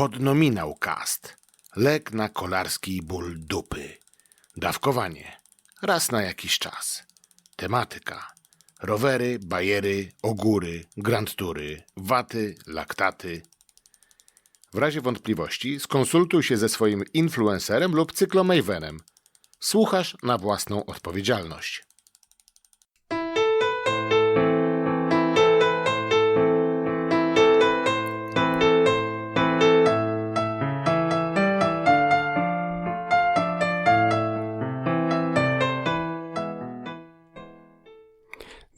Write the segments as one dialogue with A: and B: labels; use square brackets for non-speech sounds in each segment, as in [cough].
A: Podnominał cast. Lek na kolarski ból dupy. Dawkowanie. Raz na jakiś czas. Tematyka. Rowery, bajery, ogóry, grand tury, waty, laktaty. W razie wątpliwości skonsultuj się ze swoim influencerem lub cyklomejwenem. Słuchasz na własną odpowiedzialność.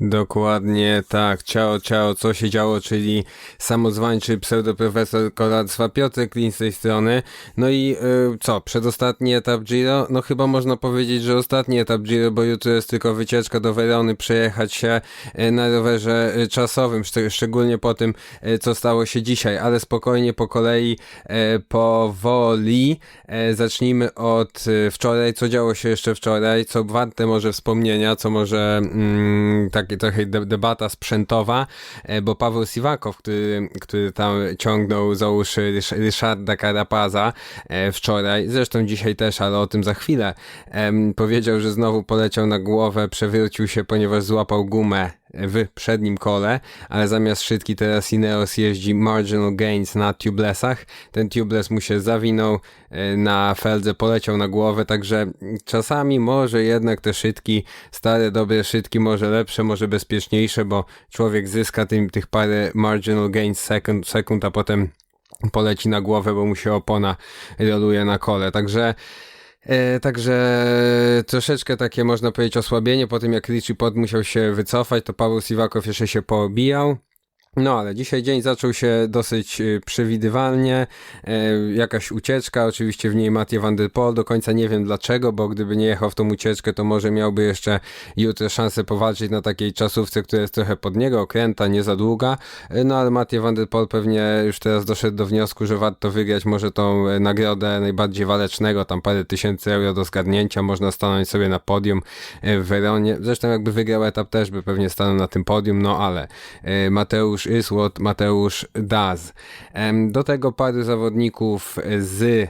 B: Dokładnie tak. Ciao, ciao, co się działo, czyli samozwańczy pseudoprofesor kolarstwa Piotr Klin z tej strony. No i y, co, przedostatni etap Giro? No chyba można powiedzieć, że ostatni etap Giro, bo jutro jest tylko wycieczka do Verony, przejechać się y, na rowerze y, czasowym, szcz- szczególnie po tym, y, co stało się dzisiaj, ale spokojnie po kolei, powoli. Zacznijmy od wczoraj, co działo się jeszcze wczoraj, co warte może wspomnienia, co może mm, trochę de- debata sprzętowa, e, bo Paweł Siwakow, który, który tam ciągnął za uszy Rysz- Ryszarda Karapaza e, wczoraj, zresztą dzisiaj też, ale o tym za chwilę, powiedział, że znowu poleciał na głowę, przewrócił się, ponieważ złapał gumę w przednim kole, ale zamiast szydki teraz Ineos jeździ marginal gains na tubelessach. Ten tubeless mu się zawinął e, na feldze, poleciał na głowę, także czasami może jednak te szydki, stare dobre szydki, może lepsze, może bezpieczniejsze, bo człowiek zyska tym, tych parę marginal gains sekund, sekund, a potem poleci na głowę, bo mu się opona roluje na kole. Także E, także troszeczkę takie można powiedzieć osłabienie po tym jak Richie Pod musiał się wycofać, to Paweł Siwakow jeszcze się poobijał. No ale dzisiaj dzień zaczął się dosyć y, przewidywalnie, e, jakaś ucieczka, oczywiście w niej Mathieu van der Poel, do końca nie wiem dlaczego, bo gdyby nie jechał w tą ucieczkę, to może miałby jeszcze jutro szansę powalczyć na takiej czasówce, która jest trochę pod niego, okręta, nie za długa, E, no ale Mathieu van der Poel pewnie już teraz doszedł do wniosku, że warto wygrać może tą e, nagrodę najbardziej walecznego, tam parę tysięcy euro do zgadnięcia, można stanąć sobie na podium e, w Weronie, zresztą jakby wygrał etap też by pewnie stanął na tym podium, no ale e, Mateusz Mateusz Daz. Em, Do tego paru zawodników z,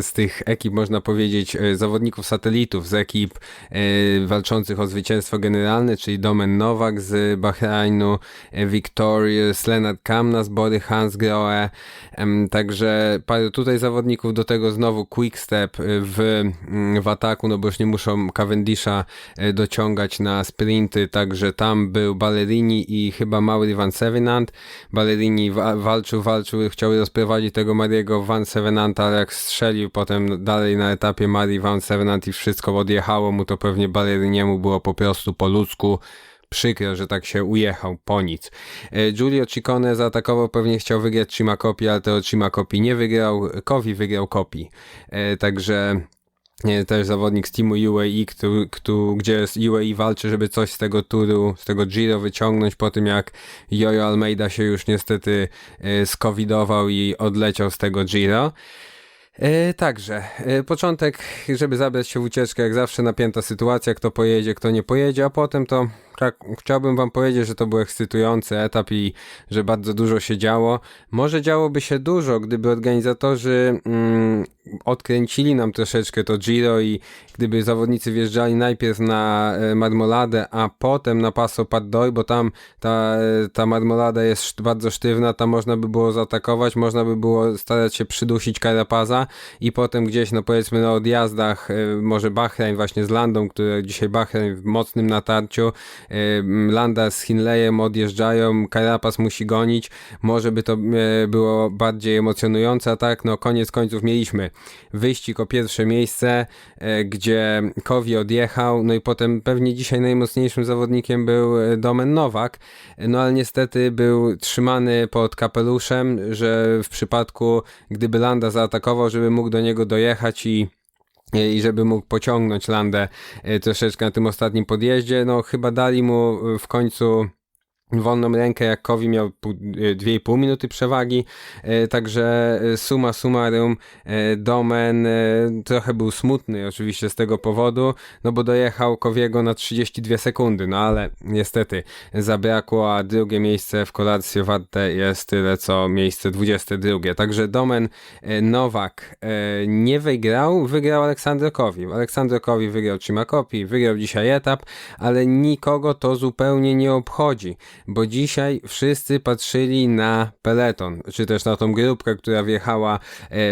B: z tych ekip, można powiedzieć, e, zawodników satelitów, z ekip e, walczących o zwycięstwo generalne, czyli Domen Nowak z Bahrainu, e, Victorious, Kamna z Bory Hansgrohe, także paru tutaj zawodników, do tego znowu Quickstep w, mm, w ataku, no bo już nie muszą Cavendisha dociągać na sprinty, także tam był Ballerini i chyba Mauri Van Sevenant. Ballerini wa- walczył, walczył, chciał rozprowadzić tego Mariego Van Sevenanta, ale jak strzelił potem dalej na etapie Mari Van Sevenant i wszystko odjechało mu, to pewnie Balleriniemu było po prostu po ludzku przykro, że tak się ujechał po nic. E, Giulio Ciccone zaatakował, pewnie chciał wygrać Cima Kopi, ale to Cima Kopi nie wygrał, Kowi wygrał Kopi. E, Także też zawodnik z teamu UAE, który, który, gdzie UAE walczy, żeby coś z tego turu, z tego Giro wyciągnąć po tym jak Jojo Almeida się już niestety e, skowidował i odleciał z tego Giro. E, także, e, początek, żeby zabrać się w ucieczkę, jak zawsze napięta sytuacja, kto pojedzie, kto nie pojedzie, a potem to chciałbym wam powiedzieć, że to był ekscytujący etap i że bardzo dużo się działo. Może działoby się dużo, gdyby organizatorzy mm, odkręcili nam troszeczkę to Giro i gdyby zawodnicy wjeżdżali najpierw na e, marmoladę, a potem na Paso Paddoi, bo tam ta, e, ta marmolada jest bardzo sztywna, tam można by było zaatakować, można by było starać się przydusić Karapaza i potem gdzieś, no powiedzmy na odjazdach, e, może Bahrain właśnie z Landą, które dzisiaj Bahrain w mocnym natarciu, Landa z Hinleyem odjeżdżają, Carapaz musi gonić, może by to e, było bardziej emocjonujące, a tak, no koniec końców mieliśmy wyścig o pierwsze miejsce, e, gdzie Kowi odjechał, no i potem pewnie dzisiaj najmocniejszym zawodnikiem był e, Domen Nowak, no ale niestety był trzymany pod kapeluszem, że w przypadku gdyby Landa zaatakował, żeby mógł do niego dojechać i i żeby mógł pociągnąć Landę e, troszeczkę na tym ostatnim podjeździe. No chyba dali mu e, w końcu wolną rękę, jak Kowi miał pół- e, 2,5 minuty przewagi, e, także e, summa summarum Domen trochę był smutny oczywiście z tego powodu, no bo dojechał Kowiego na 32 sekundy, no ale niestety zabrakło, a drugie miejsce w kolarstwie warte jest tyle co miejsce 22, także Domen Nowak nie wygrał, wygrał Aleksandr Kowi, Aleksandr Kowi wygrał Chimakopi, wygrał dzisiaj etap, ale nikogo to zupełnie nie obchodzi, bo dzisiaj wszyscy patrzyli na peleton, czy też na tą grupkę, która wjechała e,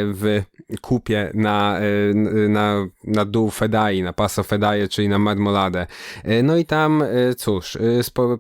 B: w kupie na, e, na, na dół Fedai, na Paso Fedaje, czyli na Marmoladę. E, No i tam, cóż,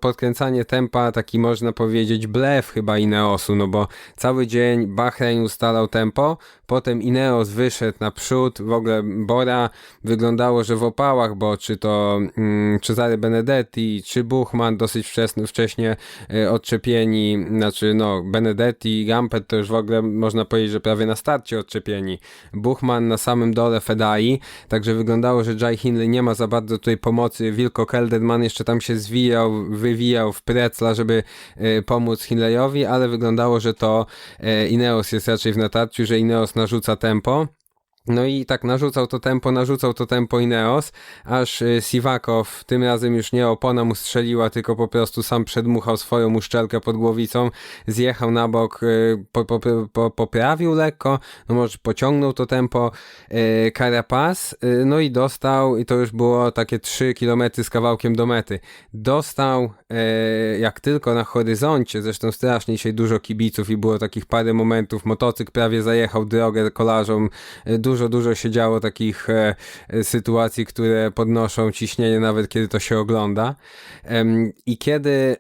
B: podkręcanie tempa, taki można powiedzieć blef chyba Ineosu, no bo cały dzień Bahrain ustalał tempo, potem Ineos wyszedł naprzód, w ogóle Bora wyglądało, że w opałach, bo czy to mm, Cesare Benedetti, czy Buchman dosyć wcześnie e, odczepieni, znaczy no Benedetti i Gampet to już w ogóle można powiedzieć, że prawie na starcie odczepieni. Buchman na samym dole Fedai, także wyglądało, że Jai Hindley nie ma za bardzo tutaj pomocy. Wilko Kelderman jeszcze tam się zwijał, wywijał w precla, żeby e, pomóc Hindleyowi, ale wyglądało, że to e, Ineos jest raczej w natarciu, że Ineos narzuca tempo. No i tak narzucał to tempo, narzucał to tempo Ineos, aż y, Siwakow tym razem już nie opona mu strzeliła, tylko po prostu sam przedmuchał swoją uszczelkę pod głowicą, zjechał na bok, y, po, po, po, poprawił lekko, no może pociągnął to tempo y, Carapaz, no i dostał, i to już było takie 3 km z kawałkiem do mety, dostał jak tylko na horyzoncie, zresztą strasznie dzisiaj dużo kibiców i było takich parę momentów, motocykl prawie zajechał drogę kolarzom, y, dużo, dużo się działo takich e, e, sytuacji, które podnoszą ciśnienie nawet kiedy to się ogląda. I kiedy e,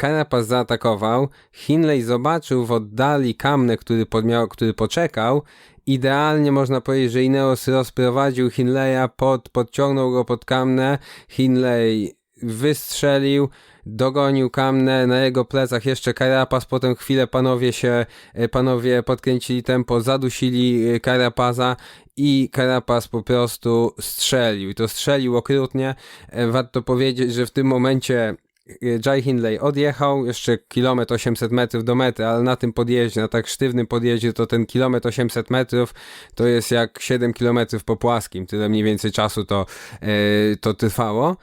B: Carapaz zaatakował, Hinley zobaczył w oddali Kamnę, który, podmiał, który poczekał, Idealnie można powiedzieć, że Ineos rozprowadził Hinleya, pod, podciągnął go pod Kamnę, Hinley wystrzelił, dogonił Kamnę, na jego plecach jeszcze Carapaz, potem chwilę panowie się, e, panowie podkręcili tempo, zadusili e, Carapaza i Carapaz po prostu strzelił. I to strzelił okrutnie. E, Warto powiedzieć, że w tym momencie Jai Hindley odjechał jeszcze kilometr 800 metrów do mety, ale na tym podjeździe, na tak sztywnym podjeździe, to ten kilometr 800 metrów to jest jak 7 kilometrów po płaskim. Tyle mniej więcej czasu to, e, to trwało.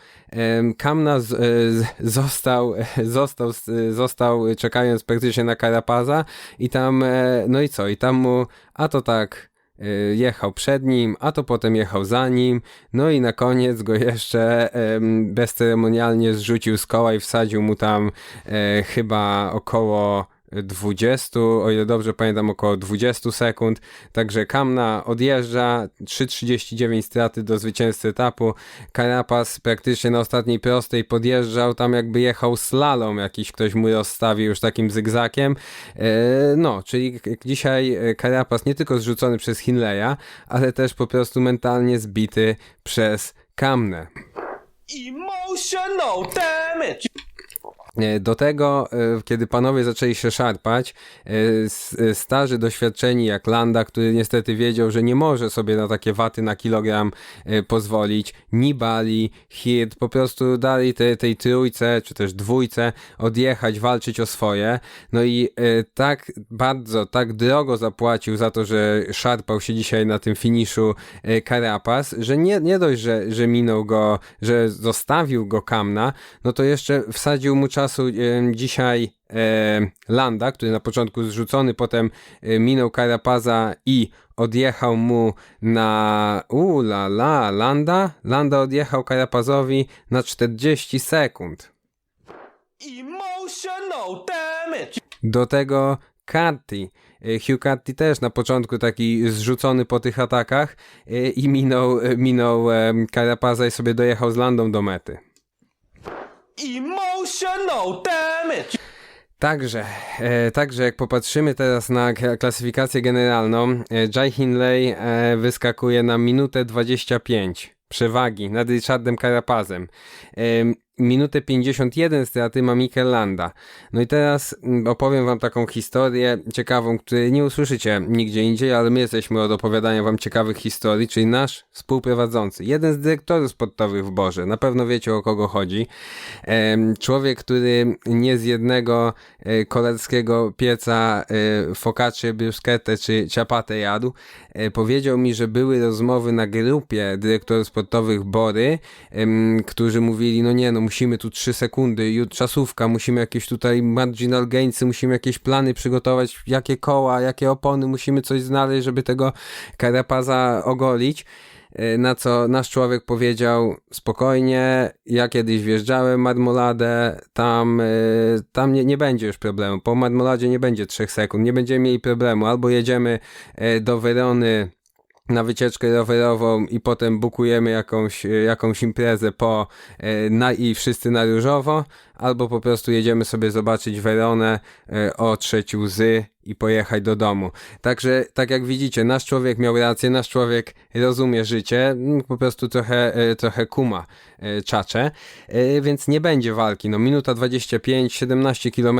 B: Kamna z, e, z, został, [laughs] został, został czekając praktycznie na Carapaza i tam, e, no i co, i tam mu, a to tak y, jechał przed nim, a to potem jechał za nim, no i na koniec go jeszcze em, bezceremonialnie zrzucił z koła i wsadził mu tam e, chyba około 20, o ile dobrze pamiętam, około 20 sekund. Także Kamna odjeżdża, 3,39 straty do zwycięzcy etapu. Carapaz praktycznie na ostatniej prostej podjeżdżał, tam jakby jechał slalom, jakiś ktoś mu rozstawił już takim zygzakiem. E, no, czyli dzisiaj e, Carapaz nie tylko zrzucony przez Hinleya, ale też po prostu mentalnie zbity przez Kamnę.
C: Emotional damage.
B: E, Do tego, e, kiedy panowie zaczęli się szarpać, e, starzy doświadczeni jak Landa, który niestety wiedział, że nie może sobie na takie waty na kilogram pozwolić, Nibali, Hirt, po prostu dali te, tej trójce, czy też dwójce odjechać, walczyć o swoje. No i tak bardzo, tak drogo zapłacił za to, że szarpał się dzisiaj na tym finiszu Carapaz, że nie, nie dość, że, że minął go, że zostawił go Kamna, no to jeszcze wsadził mu czasu dzisiaj Landa, który na początku zrzucony, potem e, minął Carapaza i odjechał mu na u la la Landa. Landa odjechał Carapazowi na 40 sekund.
C: Emotional damage.
B: Do tego Carty. E, Hugh Carty też na początku taki zrzucony po tych atakach e, i minął, minął em, Carapaza i sobie dojechał z Landą do mety.
C: Emotional damage.
B: Także, e, także jak popatrzymy teraz na klasyfikację generalną, e, Jai Hindley e, wyskakuje na minutę 25 przewagi nad Richardem Carapazem. Minutę 51 straty ma Mikel Landa. No i teraz mm, opowiem wam taką historię ciekawą, której nie usłyszycie nigdzie indziej, ale my jesteśmy od opowiadania wam ciekawych historii, czyli nasz współprowadzący, jeden z dyrektorów sportowych w Borze. Na pewno wiecie o kogo chodzi. Człowiek, który nie z jednego e, kolarskiego pieca e, focaccia, bruschetta czy ciapatę jadł, e, powiedział mi, że były rozmowy na grupie dyrektorów sportowych Bory, którzy mówili, no nie, no musimy tu 3 sekundy, czasówka, musimy jakieś tutaj marginal gainsy, musimy jakieś plany przygotować, jakie koła, jakie opony, musimy coś znaleźć, żeby tego Karapaza ogolić. E, Na co nasz człowiek powiedział: Spokojnie, ja kiedyś wjeżdżałem Marmoladę, tam, e, tam nie, nie będzie już problemu. Po Marmoladzie nie będzie 3 sekund, nie będziemy mieli problemu. Albo jedziemy e, do Werony na wycieczkę rowerową i potem bukujemy jakąś, e, jakąś imprezę po e, na, i wszyscy na różowo, albo po prostu jedziemy sobie zobaczyć Weronę, e, otrzeć łzy i pojechać do domu. Także, tak jak widzicie, nasz człowiek miał rację, nasz człowiek rozumie życie, mm, po prostu trochę, e, trochę kuma e, czacze, e, więc nie będzie walki. No, minuta 25, 17 km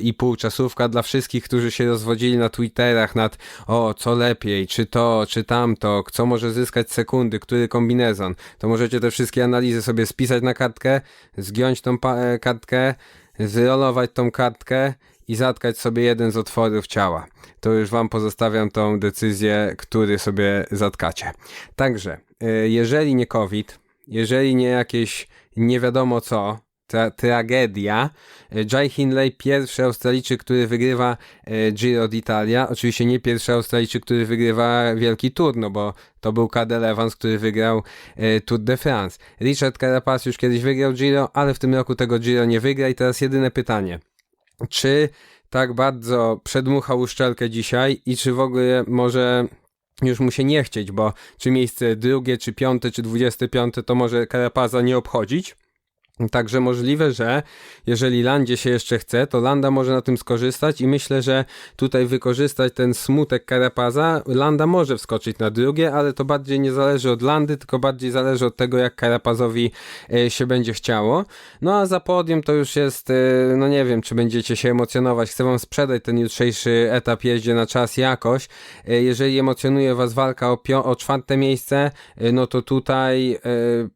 B: i pół czasówka dla wszystkich, którzy się rozwodzili na Twitterach nad o, co lepiej, czy to, czy tamto, co może zyskać sekundy, który kombinezon. To możecie te wszystkie analizy sobie spisać na kartkę, zgiąć tą kartkę, zrolować tą kartkę i zatkać sobie jeden z otworów ciała. To już wam pozostawiam tą decyzję, który sobie zatkacie. Także, e, jeżeli nie COVID, jeżeli nie jakieś nie wiadomo co, tra tragedia, e, Jai Hindley, pierwszy Australijczyk, który wygrywa e, Giro d'Italia, oczywiście nie pierwszy Australijczyk, który wygrywa Wielki Tour, no bo to był Cadel Evans, który wygrał e, Tour de France. Richard Carapaz już kiedyś wygrał Giro, ale w tym roku tego Giro nie wygra i teraz jedyne pytanie czy tak bardzo przedmuchał uszczelkę dzisiaj i czy w ogóle może już mu się nie chcieć, bo czy miejsce drugie, czy piąte, czy dwudzieste piąte to może Karapaza nie obchodzić. Także możliwe, że jeżeli Landzie się jeszcze chce, to Landa może na tym skorzystać i myślę, że tutaj wykorzystać ten smutek Karapaza, Landa może wskoczyć na drugie, ale to bardziej nie zależy od Landy, tylko bardziej zależy od tego, jak Karapazowi e, się będzie chciało. No a za podium to już jest, e, no nie wiem, czy będziecie się emocjonować. Chcę wam sprzedać ten jutrzejszy etap jeździe na czas jakoś. E, Jeżeli emocjonuje was walka o, o czwarte miejsce, no to tutaj e,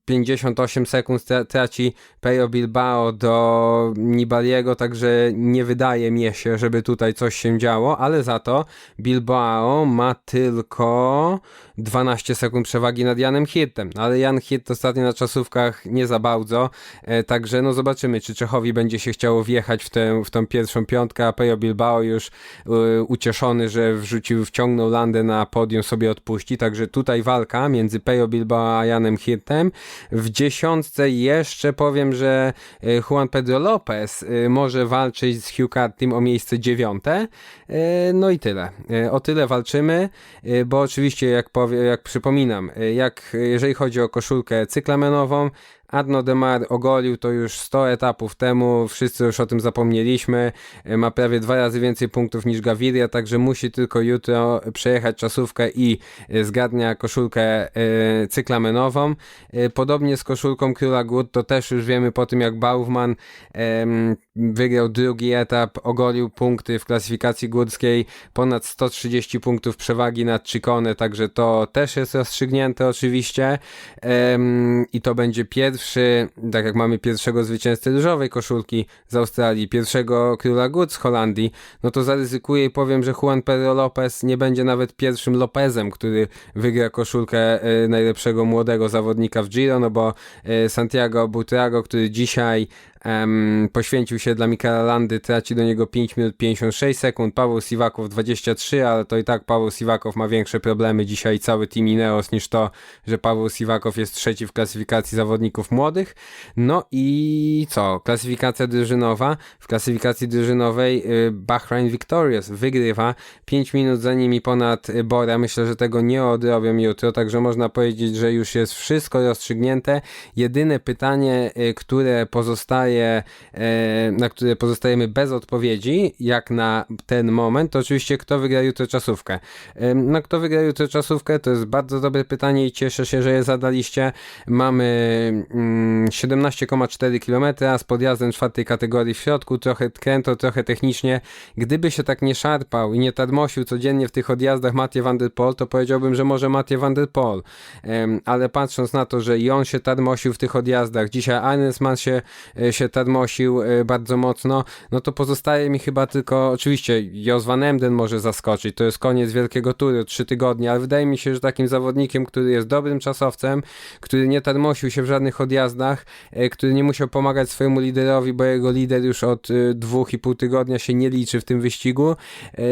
B: 58 sekund tra- traci Pejo Bilbao do Nibaliego, także nie wydaje mi się, żeby tutaj coś się działo, ale za to Bilbao ma tylko 12 sekund przewagi nad Janem Hirtem, ale Jan Hirt ostatnio na czasówkach nie za bardzo, e, także no zobaczymy, czy Czechowi będzie się chciało wjechać w tę, w tą pierwszą piątkę, a Pejo Bilbao już e, ucieszony, że wrzucił, wciągnął landę na podium sobie odpuści, także tutaj walka między Pejo Bilbao a Janem Hirtem. W dziesiątce jeszcze powiem, że e, Juan Pedro Lopez może walczyć z Hugh Cartym o miejsce dziewiąte, no i tyle. O tyle walczymy, bo oczywiście jak, powie, jak przypominam, e, jak jeżeli chodzi o koszulkę cyklamenową, Adno Demar ogolił to już 100 etapów temu, wszyscy już o tym zapomnieliśmy, E, ma prawie dwa razy więcej punktów niż Gaviria, także musi tylko jutro przejechać czasówkę i e, zgadnia koszulkę e, cyklamenową. Podobnie z koszulką Króla Gór, to też już wiemy po tym jak Baufman wygrał drugi etap, ogolił punkty w klasyfikacji górskiej, ponad 130 punktów przewagi nad Ciccone, także to też jest rozstrzygnięte oczywiście i to będzie pierwszy, tak jak mamy pierwszego zwycięzcę różowej koszulki z Australii, pierwszego króla gór z Holandii, no to zaryzykuję i powiem, że Juan Pedro Lopez nie będzie nawet pierwszym Lopezem, który wygra koszulkę e, najlepszego młodego zawodnika w Giro, no bo e, Santiago Butrago, który dzisiaj poświęcił się dla Mikela Landy, traci do niego 5 minut 56 sekund, Paweł Siwakow 23, ale to i tak Paweł Siwakow ma większe problemy dzisiaj cały Team Ineos niż to, że Paweł Siwakow jest trzeci w klasyfikacji zawodników młodych. No i co? Klasyfikacja drużynowa. W klasyfikacji drużynowej y, Bahrain Victorious wygrywa 5 minut za nimi ponad Bora. Myślę, że tego nie odrobią jutro, także można powiedzieć, że już jest wszystko rozstrzygnięte. Jedyne pytanie, y, które pozostaje pozostaje, e, na które pozostajemy bez odpowiedzi, jak na ten moment, to oczywiście kto wygra jutro czasówkę. No kto wygra jutro czasówkę, to jest bardzo dobre pytanie i cieszę się, że je zadaliście. Mamy mm, 17,4 km z podjazdem czwartej kategorii w środku, trochę kręto, trochę technicznie. Gdyby się tak nie szarpał i nie tarmosił codziennie w tych odjazdach Mathieu van der Poel, to powiedziałbym, że może Mathieu van der Poel. Ale patrząc na to, że i on się tarmosił w tych odjazdach, dzisiaj Arnesman się, e, się tarmosił e, bardzo mocno, no to pozostaje mi chyba tylko, oczywiście Jos van Emden może zaskoczyć, to jest koniec wielkiego tury, trzy tygodnie, ale wydaje mi się, że takim zawodnikiem, który jest dobrym czasowcem, który nie tarmosił się w żadnych odjazdach, e, który nie musiał pomagać swojemu liderowi, bo jego lider już od e, dwóch i pół tygodnia się nie liczy w tym wyścigu,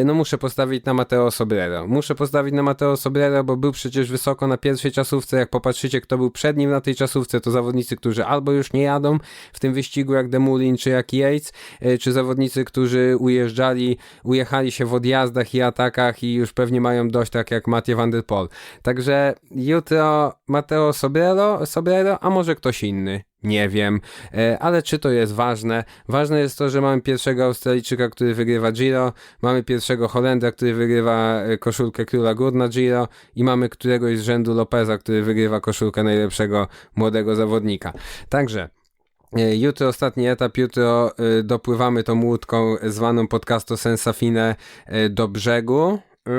B: no muszę postawić na Mateo Sobrero. Muszę postawić na Mateo Sobrero, bo był przecież wysoko na pierwszej czasówce, jak popatrzycie kto był przed nim na tej czasówce, to zawodnicy, którzy albo już nie jadą w tym wyścigu jak Demulin czy jak Yates, e, czy zawodnicy, którzy ujeżdżali, ujechali się w odjazdach i atakach i już pewnie mają dość tak jak Mathieu van der Poel. Także jutro Mateo Sobrero, Sobrero, a może ktoś inny. Nie wiem, E, ale czy to jest ważne? Ważne jest to, że mamy pierwszego Australijczyka, który wygrywa Giro, mamy pierwszego Holendra, który wygrywa e, koszulkę Króla Gór na Giro i mamy któregoś z rzędu Lopeza, który wygrywa koszulkę najlepszego młodego zawodnika. Także Jutro ostatni etap, jutro e, dopływamy tą łódką zwaną podcastu Sensafine e, do brzegu. E,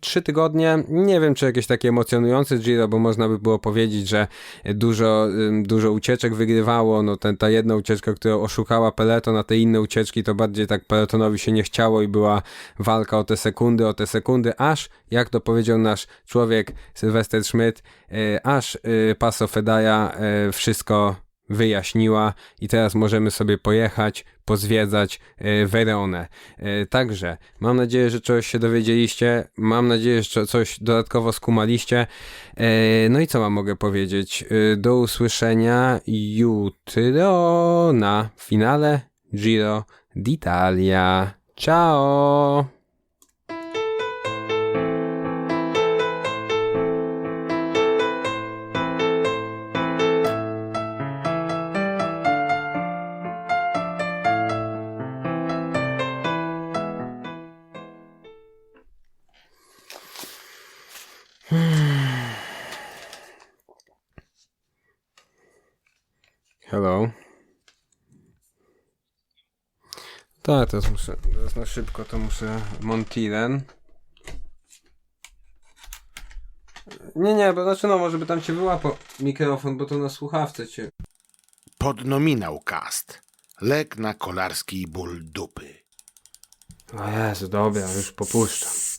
B: Trzy tygodnie, nie wiem czy jakieś takie emocjonujące Giro, bo można by było powiedzieć, że dużo, dużo ucieczek wygrywało, no ten, ta jedna ucieczka, która oszukała peleton, a te inne ucieczki to bardziej tak peletonowi się nie chciało i była walka o te sekundy, o te sekundy, aż, jak to powiedział nasz człowiek Sylwester Schmidt, e, aż e, Paso Fedaja e, wszystko wyjaśniła i teraz możemy sobie pojechać, pozwiedzać e, Weronę. E, Także mam nadzieję, że czegoś się dowiedzieliście, mam nadzieję, że coś dodatkowo skumaliście. E, No i co wam mogę powiedzieć? Do usłyszenia jutro na finale Giro d'Italia. Ciao! Hello. Tak, teraz muszę, teraz na szybko to muszę Montilen. Nie, nie, bo znaczy no, może by tam cię wyłapał mikrofon, bo to na słuchawce cię.
A: Podnominał cast. Lek na kolarski ból dupy.
B: O Jezu, dobra, już popuszczam.